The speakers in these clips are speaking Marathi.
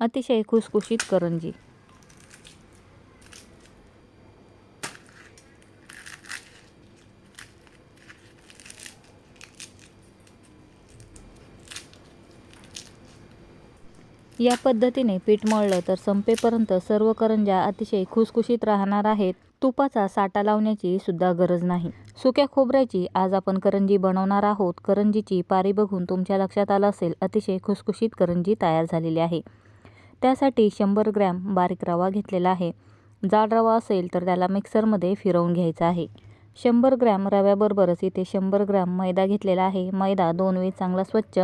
अतिशय खुसखुशीत करंजी. या पद्धतीने पीठ मळलं तर संपेपर्यंत सर्व करंज्या अतिशय खुसखुशीत राहणार आहेत. तुपाचा साठा लावण्याची सुद्धा गरज नाही. सुक्या खोबऱ्याची आज आपण करंजी बनवणार आहोत. करंजीची पारी बघून तुमच्या लक्षात आलं असेल अतिशय खुसखुशीत करंजी तयार झालेली आहे. त्यासाठी शंभर ग्रॅम बारीक रवा घेतलेला आहे. जाड रवा असेल तर त्याला मिक्सरमध्ये फिरवून घ्यायचा आहे. शंभर ग्रॅम रव्याबरोबरच इथे शंभर ग्रॅम मैदा घेतलेला आहे. मैदा दोन वेळी चांगला स्वच्छ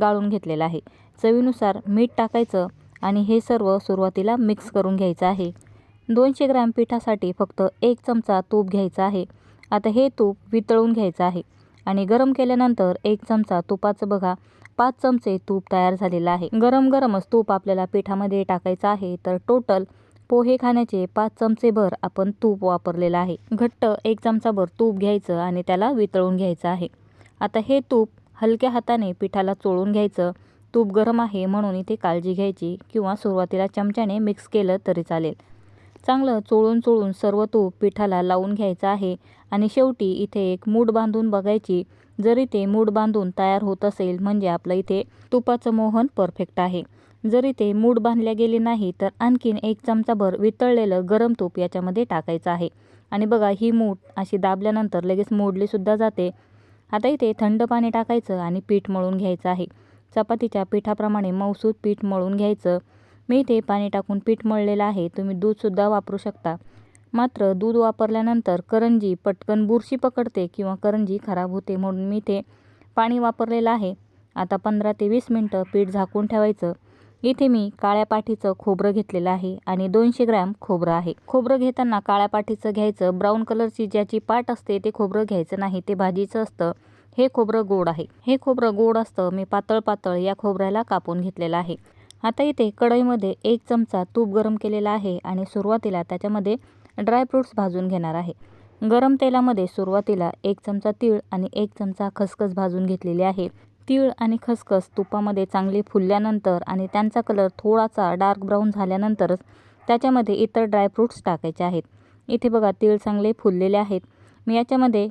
गाळून घेतलेला आहे. चवीनुसार मीठ टाकायचं आणि हे सर्व सुरुवातीला मिक्स करून घ्यायचं आहे. दोनशे ग्रॅम पिठासाठी फक्त एक चमचा तूप घ्यायचा आहे. आता हे तूप वितळून घ्यायचं आहे. आणि गरम केल्यानंतर एक चमचा तुपाचं बघा. पाच चमचे तूप तयार झालेलं आहे. गरम गरमच तूप आपल्याला पिठामध्ये टाकायचं आहे. तर टोटल पोहे खाण्याचे पाच चमचेभर आपण तूप वापरलेलं आहे. घट्ट एक चमचाभर तूप घ्यायचं आणि त्याला वितळून घ्यायचं आहे. आता हे तूप हलक्या हाताने पिठाला चोळून घ्यायचं. तूप गरम आहे म्हणून इथे काळजी घ्यायची किंवा सुरुवातीला चमच्याने मिक्स केलं तरी चालेल. चांगलं चोळून चोळून सर्व तूप पिठाला लावून घ्यायचं आहे आणि शेवटी इथे एक मूठ बांधून बघायची जरी ते मूड बांधून तयार होत असेल म्हणजे आपलं इथे तुपाचं मोहन परफेक्ट आहे. जरी ते मूड बांधल्या गेले नाही तर आणखीन एक चमचाभर वितळलेलं गरम तूप याच्यामध्ये टाकायचं आहे. आणि बघा ही मूठ अशी दाबल्यानंतर लगेच मोडलीसुद्धा जाते. आता इथे थंड पाणी टाकायचं आणि पीठ मळून घ्यायचं आहे. चपातीच्या पिठाप्रमाणे मौसूद पीठ मळून घ्यायचं. मी इथे पाणी टाकून पीठ मळलेलं आहे. तुम्ही दूधसुद्धा वापरू शकता. मात्र दूध वापरल्यानंतर करंजी पटकन बुरशी पकडते किंवा करंजी खराब होते म्हणून मी ते पाणी वापरलेलं आहे. आता पंधरा ते वीस मिनटं पीठ झाकून ठेवायचं. इथे मी काळ्या पाठीचं खोबरं घेतलेलं आहे आणि दोनशे ग्रॅम खोबरं आहे. खोबरं घेताना काळ्या पाठीचं घ्यायचं. ब्राऊन कलरची ज्याची पाट असते ते खोबरं घ्यायचं नाही ते भाजीचं असतं. हे खोबरं गोड आहे. हे खोबरं गोड असतं मी पातळ पातळ या खोबऱ्याला कापून घेतलेलं आहे. आता इथे कढईमध्ये एक चमचा तूप गरम केलेला आहे आणि सुरुवातीला त्याच्यामध्ये ड्रायफ्रूट्स भाजून घेणार आहे. गरम तेलामध्ये सुरुवातीला एक चमचा तीळ आणि एक चमचा खसखस भाजून घेतलेली आहे. तीळ आणि खसखस तुपामध्ये चांगली फुलल्यानंतर आणि त्यांचा कलर थोडासा डार्क ब्राऊन झाल्यानंतरच त्याच्यामध्ये इतर ड्रायफ्रूट्स टाकायचे आहेत. इथे बघा तीळ चांगले फुललेले आहेत. मी याच्यामध्ये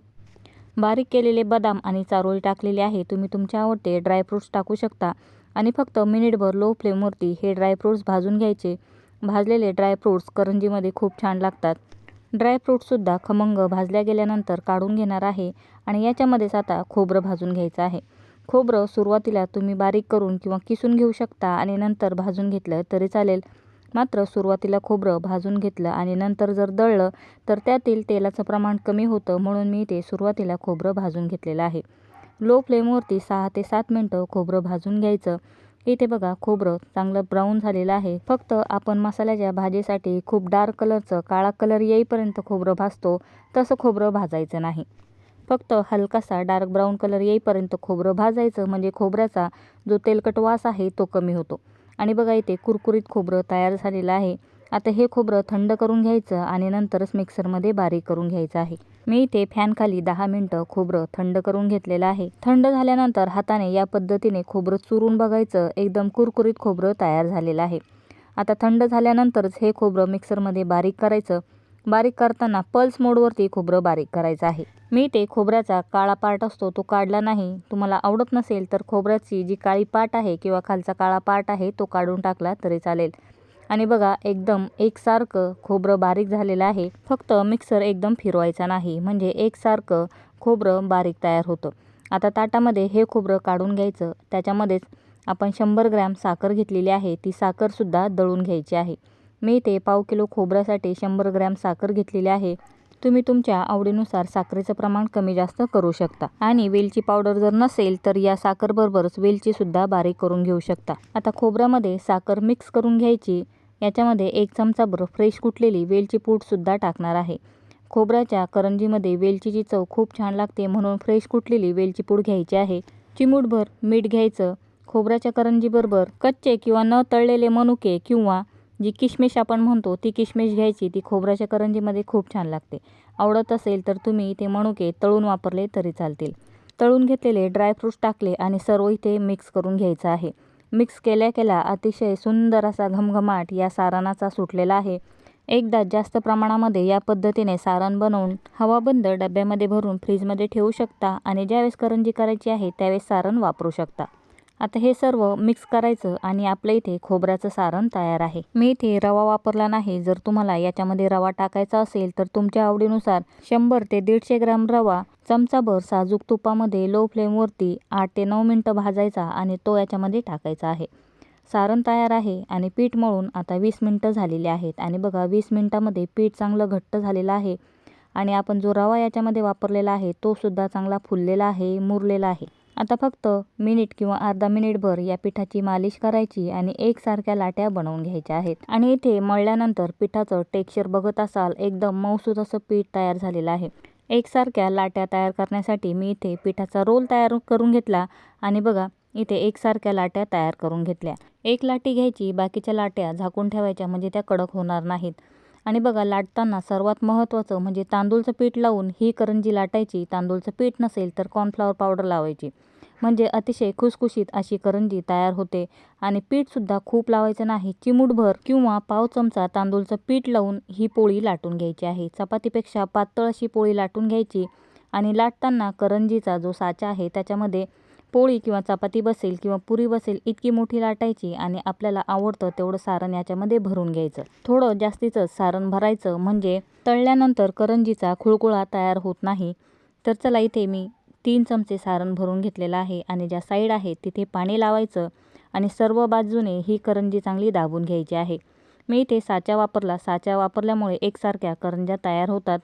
बारीक केलेले बदाम आणि चारोळी टाकलेली आहे. तुम्ही तुमच्या आवडते ड्रायफ्रूट्स टाकू शकता. आणि फक्त मिनिटभर लो फ्लेमवरती हे ड्रायफ्रूट्स भाजून घ्यायचे. भाजलेले ड्रायफ्रूट्स करंजीमध्ये खूप छान लागतात. ड्रायफ्रूटसुद्धा खमंग भाजल्या गेल्यानंतर काढून घेणार आहे आणि याच्यामध्येच आता खोबरं भाजून घ्यायचं आहे. खोबरं सुरुवातीला तुम्ही बारीक करून किंवा किसून घेऊ शकता आणि नंतर भाजून घेतलं तरी चालेल. मात्र सुरुवातीला खोबरं भाजून घेतलं आणि नंतर जर दळलं तर त्यातील तेलाचं प्रमाण कमी होतं म्हणून मी ते सुरुवातीला खोबरं भाजून घेतलेलं आहे. लो फ्लेमवरती सहा ते सात मिनटं खोबरं भाजून घ्यायचं. इथे बघा खोबरं चांगलं ब्राऊन झालेलं आहे. फक्त आपण मसाल्याच्या भाजीसाठी खूप डार्क कलरचं काळा कलर येईपर्यंत खोबरं भाजतो. तसं खोबरं भाजायचं नाही. फक्त हलकासा डार्क ब्राऊन कलर येईपर्यंत खोबरं भाजायचं म्हणजे खोबऱ्याचा जो तेलकट वास आहे तो कमी होतो. आणि बघा इथे कुरकुरीत खोबरं तयार झालेलं आहे. आता हे खोबरं थंड करून घ्यायचं आणि नंतरच मिक्सरमध्ये बारीक करून घ्यायचं आहे. मी इथे फॅनखाली दहा मिनटं खोबरं थंड करून घेतलेलं आहे. थंड झाल्यानंतर हाताने या पद्धतीने खोबरं चुरून बघायचं. एकदम कुरकुरीत खोबरं तयार झालेलं आहे. आता थंड झाल्यानंतरच हे खोबरं मिक्सरमध्ये बारीक करायचं. बारीक करताना पल्स मोडवरती खोबरं बारीक करायचं आहे. मी ते खोबऱ्याचा काळा पार्ट असतो तो काढला नाही. तुम्हाला आवडत नसेल तर खोबऱ्याची जी काळी पाट आहे किंवा खालचा काळा पार्ट आहे तो काढून टाकला तरी चालेल. आणि बघा एकदम एकसारखं खोबरं बारीक झालेलं आहे. फक्त मिक्सर एकदम फिरवायचा नाही. म्हणजे एकसारखं खोबरं बारीक तयार होतं. आता ताटामध्ये हे खोबरं काढून घ्यायचं. त्याच्यामध्येच आपण शंभर ग्रॅम साखर घेतलेली आहे. ती साखरसुद्धा दळून घ्यायची आहे. मी ते पाव किलो खोबऱ्यासाठी शंभर ग्रॅम साखर घेतलेली आहे. तुम्ही तुमच्या आवडीनुसार साखरेचं प्रमाण कमी जास्त करू शकता. आणि वेलची पावडर जर नसेल तर या साखरबरोबरच वेलचीसुद्धा बारीक करून घेऊ शकता. आता खोबऱ्यामध्ये साखर मिक्स करून घ्यायची. याच्यामध्ये एक चमचाभर फ्रेश कुटलेली वेलची पूडसुद्धा टाकणार आहे. खोबऱ्याच्या करंजीमध्ये वेलचीची चव खूप छान लागते म्हणून फ्रेश कुटलेली वेलची पूड घ्यायची आहे. चिमूटभर मीठ घ्यायचं. खोबऱ्याच्या करंजीबरोबर कच्चे किंवा न तळलेले मनुके किंवा जी किशमिश आपण म्हणतो ती किशमिश घ्यायची ती खोबऱ्याच्या करंजीमध्ये खूप छान लागते. आवडत असेल तर तुम्ही ते मनुके तळून वापरले तरी चालतील. तळून घेतलेले ड्रायफ्रूट्स टाकले आणि सर्व इथे मिक्स करून घ्यायचं आहे. मिक्स केल्या केल्या अतिशय सुंदर असा घमघमाट या सारणाचा सुटलेला आहे. एकदा जास्त प्रमाणामध्ये या पद्धतीने सारण बनवून हवाबंद डब्यामध्ये भरून फ्रीजमध्ये ठेवू शकता आणि ज्यावेळेस करंजी करायची आहे त्यावेळेस सारण वापरू शकता. आता हे सर्व मिक्स करायचं आणि आपल्या इथे खोबऱ्याचं सारण तयार आहे. मी इथे रवा वापरला नाही. जर तुम्हाला याच्यामध्ये रवा टाकायचा असेल तर तुमच्या आवडीनुसार शंभर ते दीडशे ग्राम रवा चमचाभर साजूक तुपामध्ये लो फ्लेमवरती आठ ते नऊ मिनटं भाजायचा आणि तो याच्यामध्ये टाकायचा आहे. सारण तयार आहे आणि पीठ मळून आता वीस मिनटं झालेली आहेत. आणि बघा वीस मिनटामध्ये पीठ चांगलं घट्ट झालेलं आहे आणि आपण जो रवा याच्यामध्ये वापरलेला आहे तो सुद्धा चांगला फुललेला आहे मुरलेला आहे. आता फक्त मिनिट किंवा अर्धा मिनिटभर या पिठाची मालिश करायची आणि एकसारख्या लाट्या बनवून घ्यायच्या आहेत. आणि इथे मळल्यानंतर पिठाचं टेक्स्चर बघत असाल एकदम मऊसूद असं पीठ तयार झालेलं आहे. एकसारख्या लाट्या तयार करण्यासाठी मी इथे पिठाचा रोल तयार करून घेतला आणि बघा इथे एकसारख्या लाट्या तयार करून घेतल्या. एक लाटी घ्यायची बाकीच्या लाट्या झाकून ठेवायच्या म्हणजे त्या कडक होणार नाहीत. आणि बघा लाटताना सर्वात महत्त्वाचं म्हणजे तांदूळचं पीठ लावून ही करंजी लाटायची. तांदूळचं पीठ नसेल तर कॉर्नफ्लॉवर पावडर लावायची. म्हणजे अतिशय खुसखुशीत अशी करंजी तयार होते. आणि पीठसुद्धा खूप लावायचं नाही चिमूटभर किंवा पाव चमचा तांदूळचं पीठ लावून ही पोळी लाटून घ्यायची आहे. चपातीपेक्षा पातळ अशी पोळी लाटून घ्यायची. आणि लाटताना करंजीचा जो साचा आहे त्याच्यामध्ये पोळी किंवा चपाती बसेल किंवा पुरी बसेल इतकी मोठी लाटायची आणि आपल्याला आवडतं तेवढं सारण याच्यामध्ये भरून घ्यायचं. थोडं जास्तीचं सारण भरायचं म्हणजे तळल्यानंतर करंजीचा खुळकुळा तयार होत नाही. तर चला इथे मी तीन चमचे सारण भरून घेतलेलं आहे आणि ज्या साईड आहे तिथे पाणी लावायचं आणि सर्व बाजूने ही करंजी चांगली दाबून घ्यायची आहे. मी इथे साचा वापरला साचा वापरल्यामुळे एकसारख्या करंज्या तयार होतात.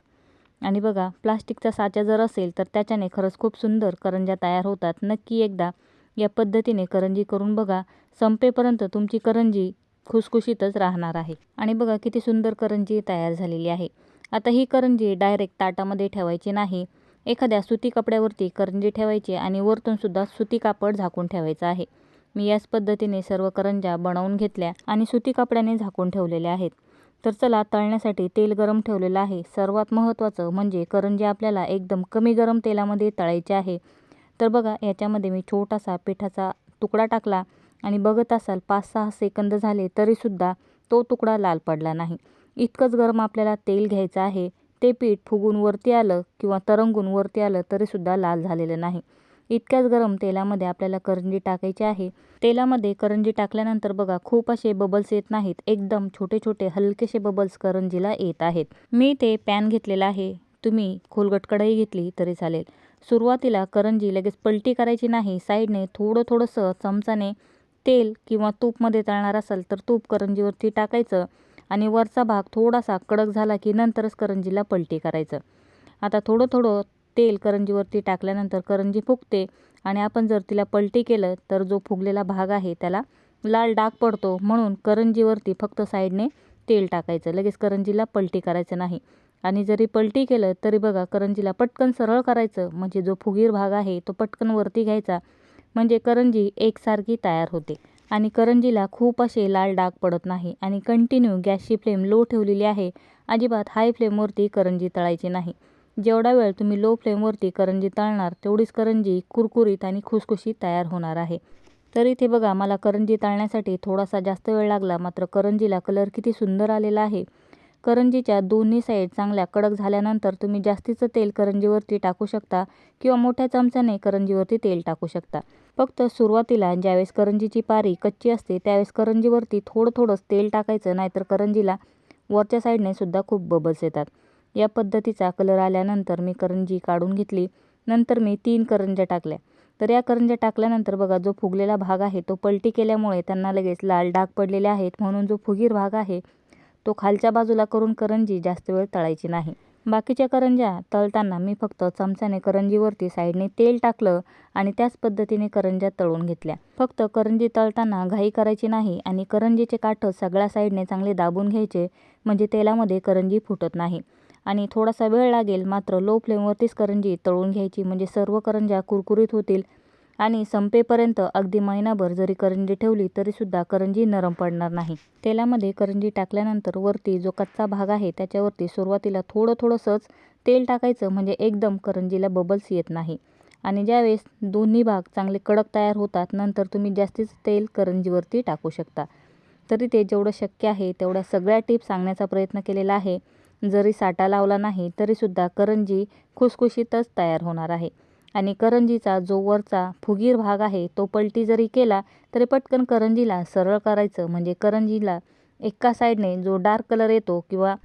आणि बघा प्लास्टिकचा साचा जर असेल तर त्याच्याने खरंच खूप सुंदर करंज्या तयार होतात. नक्की एकदा या पद्धतीने करंजी करून बघा. संपेपर्यंत तुमची करंजी खुसखुशीतच राहणार आहे. आणि बघा किती सुंदर करंजी तयार झालेली आहे. आता ही करंजी डायरेक्ट ताटामध्ये ठेवायची नाही. एखाद्या सुती कपड्यावरती करंजी ठेवायची आणि वरतूनसुद्धा सुती कापड झाकून ठेवायचं आहे. मी याच पद्धतीने सर्व करंज्या बनवून घेतल्या आणि सुती कपड्याने झाकून ठेवलेल्या आहेत. तर चला तळण्यासाठी तेल गरम ठेवलेलं आहे. सर्वात महत्त्वाचं म्हणजे करंजी आपल्याला एकदम कमी गरम तेलामध्ये तळायचे आहे. तर बघा याच्यामध्ये मी छोटासा पिठाचा तुकडा टाकला आणि बघत असाल पाच सहा सेकंद झाले तरीसुद्धा तो तुकडा लाल पडला नाही. इतकंच गरम आपल्याला तेल घ्यायचं आहे. ते पीठ फुगून वरती आलं किंवा तरंगून वरती आलं तरीसुद्धा लाल झालेलं नाही. इतक्याच गरम तेलामध्ये आपल्याला करंजी टाकायची आहे. तेलामध्ये करंजी टाकल्यानंतर बघा खूप असे बबल्स येत नाहीत. एकदम छोटे छोटे हलकेसे बबल्स करंजीला येत आहेत. मी ते पॅन घेतलेला आहे. तुम्ही खोलगट कढई घेतली तरी चालेल. सुरुवातीला करंजी लगेच पलटी करायची नाही. साईडने थोडं थोडंसं चमचाने तेल किंवा तूपमध्ये तळणार असाल तर तूप करंजीवरती टाकायचं आणि वरचा भाग थोडासा कडक झाला की नंतरच करंजीला पलटी करायचं. आता थोडं थोडं तेल करंजीवरती टाकल्यानंतर करंजी फुगते आणि आपण जर तिला पलटी केलं तर जो फुगलेला भाग आहे त्याला लाल डाग पडतो म्हणून करंजीवरती फक्त साईडने तेल टाकायचं. लगेच करंजीला पलटी करायचं नाही. आणि जरी पलटी केलं तरी बघा करंजीला पटकन सरळ करायचं. म्हणजे जो फुगीर भाग आहे तो पटकन वरती घ्यायचा. म्हणजे करंजी एकसारखी तयार होते. आणि करंजीला खूप असे लाल डाग पडत नाही. आणि कंटिन्यू गॅसची फ्लेम लो ठेवलेली आहे. अजिबात हाय फ्लेमवरती करंजी तळायची नाही. जेवढा वेळ तुम्ही लो फ्लेमवरती करंजी तळणार तेवढीच करंजी कुरकुरीत आणि खुसखुशीत तयार होणार आहे. तर इथे बघा मला करंजी तळण्यासाठी थोडासा जास्त वेळ लागला मात्र करंजीला कलर किती सुंदर आलेला आहे. करंजीच्या दोन्ही साईड चांगल्या कडक झाल्यानंतर तुम्ही जास्तीचं तेल करंजीवरती टाकू शकता किंवा मोठ्या चमच्याने करंजीवरती तेल टाकू शकता. फक्त सुरुवातीला ज्यावेळेस करंजीची पारी कच्ची असते त्यावेळेस करंजीवरती थोडं थोडंच तेल टाकायचं नाहीतर करंजीला वरच्या साईडने सुद्धा खूप बबल्स येतात. या पद्धतीचा कलर आल्यानंतर मी करंजी काढून घेतली. नंतर मी तीन करंज्या टाकल्या. तर या करंज्या टाकल्यानंतर बघा जो फुगलेला भाग आहे तो पलटी केल्यामुळे त्यांना लगेच लाल डाग पडलेले आहेत. म्हणून जो फुगीर भाग आहे तो खालच्या बाजूला करून करंजी जास्त वेळ तळायची नाही. बाकीच्या करंज्या तळताना मी फक्त चमच्याने करंजीवरती साईडने तेल टाकलं आणि त्याच पद्धतीने करंज्या तळून घेतल्या. फक्त करंजी तळताना घाई करायची नाही आणि करंजीचे काठं सगळ्या साईडने चांगले दाबून घ्यायचे म्हणजे तेलामध्ये करंजी फुटत नाही. आणि थोडासा वेळ लागेल मात्र लो फ्लेमवरतीच करंजी तळून घ्यायची म्हणजे सर्व करंज्या कुरकुरीत होतील. आणि संपेपर्यंत अगदी महिनाभर जरी करंजी ठेवली तरीसुद्धा करंजी नरम पडणार नाही. तेलामध्ये करंजी टाकल्यानंतर वरती जो कच्चा भाग आहे त्याच्यावरती सुरुवातीला थोडं थोडंसंच तेल टाकायचं म्हणजे एकदम करंजीला बबल्स येत नाही. आणि ज्यावेळेस दोन्ही भाग चांगले कडक तयार होतात नंतर तुम्ही जास्तीच तेल करंजीवरती टाकू शकता. तरी ते जेवढं शक्य आहे तेवढ्या सगळ्या टिप्स सांगण्याचा प्रयत्न केलेला आहे. जरी साठा लावला नाही तरीसुद्धा करंजी खुसखुशीतच तयार होणार आहे. आणि करंजीचा जो वरचा फुगीर भाग आहे तो पलटी जरी केला तरी पटकन करंजीला सरळ करायचं म्हणजे करंजीला एका साईडने जो डार्क कलर येतो किंवा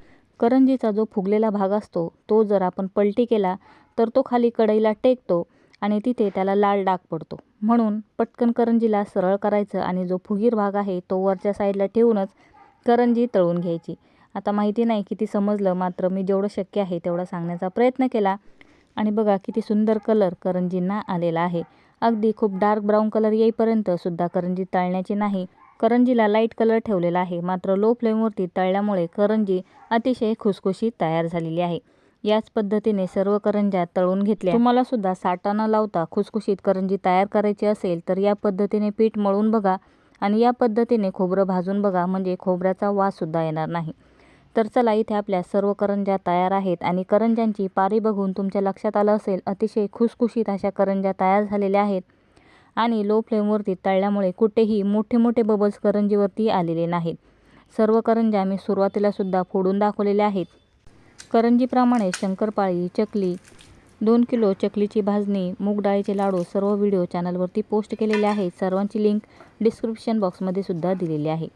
करंजीचा जो फुगलेला भाग असतो तो जर आपण पलटी केला तर तो खाली कढईला टेकतो आणि तिथे त्याला लाल डाग पडतो. म्हणून पटकन करंजीला सरळ करायचं आणि जो फुगीर भाग आहे तो वरच्या साईडला ठेवूनच करंजी तळून घ्यायची. आता माहिती नाही किती समजलं मात्र मी जेवढं शक्य आहे तेवढा सांगण्याचा प्रयत्न केला. आणि बघा किती सुंदर कलर करंजींना आलेला आहे. अगदी खूप डार्क ब्राऊन कलर येईपर्यंत सुद्धा करंजी तळण्याची नाही. करंजीला लाइट कलर ठेवलेला आहे मात्र लो फ्लेमवरती तळल्यामुळे करंजी अतिशय खुसखुशीत तयार झालेली आहे. याच पद्धतीने सर्व करंज्या तळून घेतल्या. तुम्हाला सुद्धा साठा न लावता खुसखुशीत करंजी तयार करायची असेल तर या पद्धतीने पीठ मळून बघा. आणि या पद्धतीने खोबरं भाजून बघा म्हणजे खोबऱ्याचा वाससुद्धा येणार नाही. तर चला इथे आपल्या सर्व करंज्या तयार आहेत आणि करंज्यांची पारी बघून तुमच्या लक्षात आलं असेल अतिशय खुसखुशीत अशा करंज्या तयार झालेल्या आहेत. आणि लो फ्लेमवरती तळल्यामुळे कुठेही मोठे मोठे बबल्स करंजीवरती आलेले नाहीत. सर्व करंज्या मी सुरुवातीलासुद्धा फोडून दाखवलेल्या आहेत. करंजीप्रमाणे शंकरपाळी चकली दोन किलो चकलीची भाजणी मूग डाळीचे लाडू सर्व व्हिडिओ चॅनलवरती पोस्ट केलेले आहेत. सर्वांची लिंक डिस्क्रिप्शन बॉक्समध्ये सुद्धा दिलेली आहे.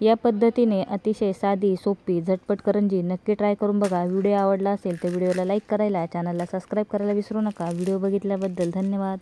या पद्धतीने अतिशय साधी सोपी झटपट करंजी नक्की ट्राय करून बघा. व्हिडिओ आवडला असेल तर व्हिडिओला लाईक करायला चॅनलला सबस्क्राईब करायला विसरू नका. व्हिडिओ बघितल्याबद्दल धन्यवाद.